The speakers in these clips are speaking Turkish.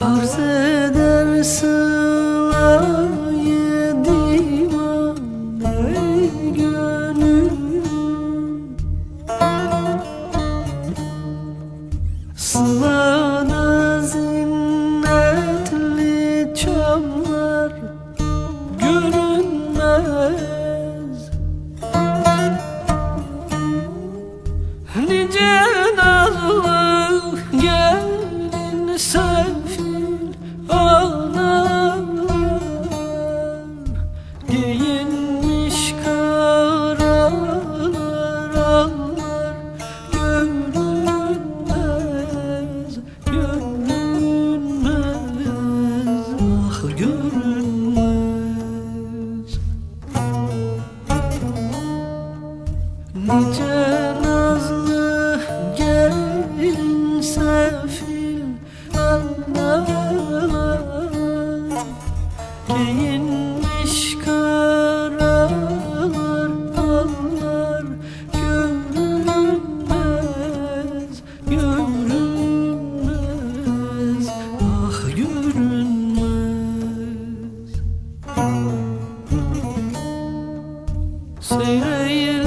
Arz eder sefil anlar. Giyinmiş karalar anlar. Görünmez, görünmez. Ah görünmez. Seyreyledim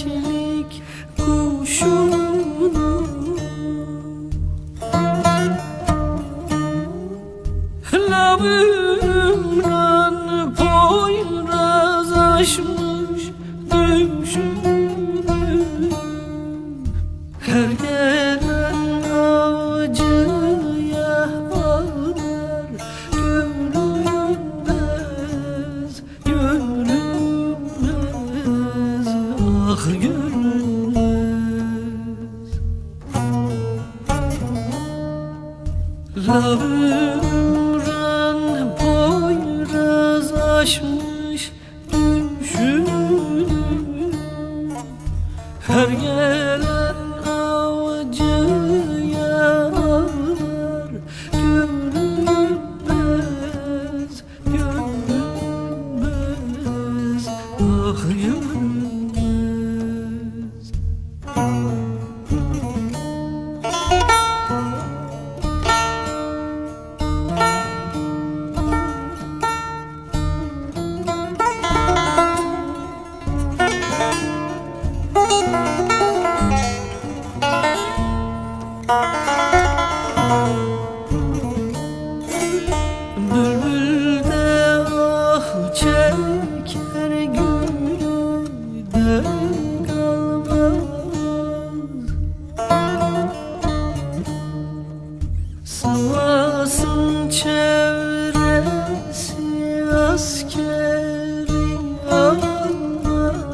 keklik kuşunu. Lavımdan poyraz aşmış düşüm Her aşmış çevresi askeri almaz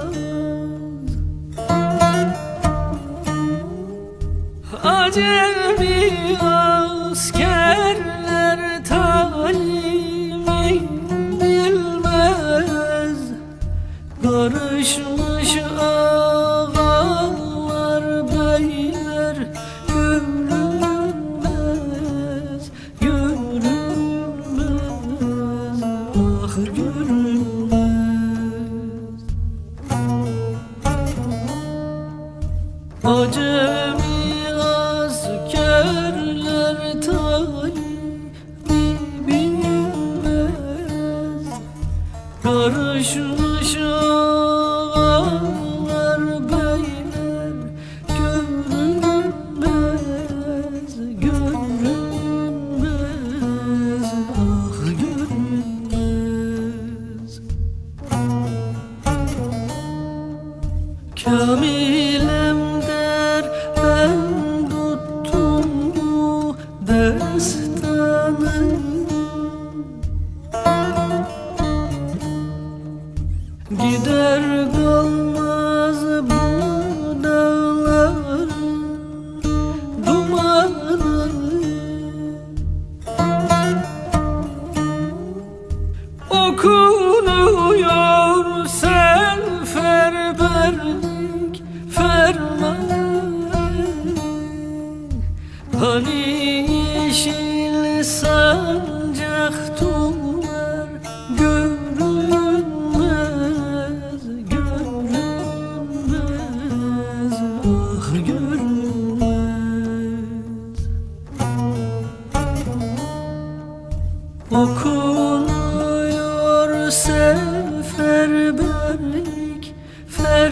Acemi askerler talimi bilmez. Karışmış ağalar Karışmış Kalmaz bu dağların dumanı Okunuyor seferberlik ferman. Hani yeşil sancak duvar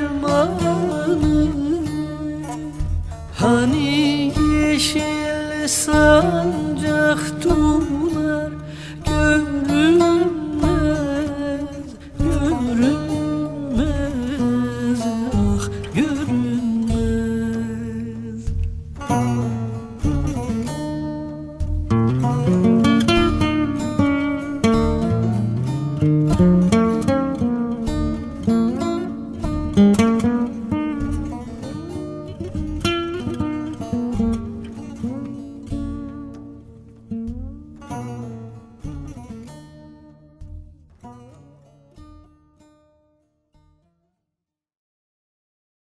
fermanı Hani yeşil sancak duvar görünmez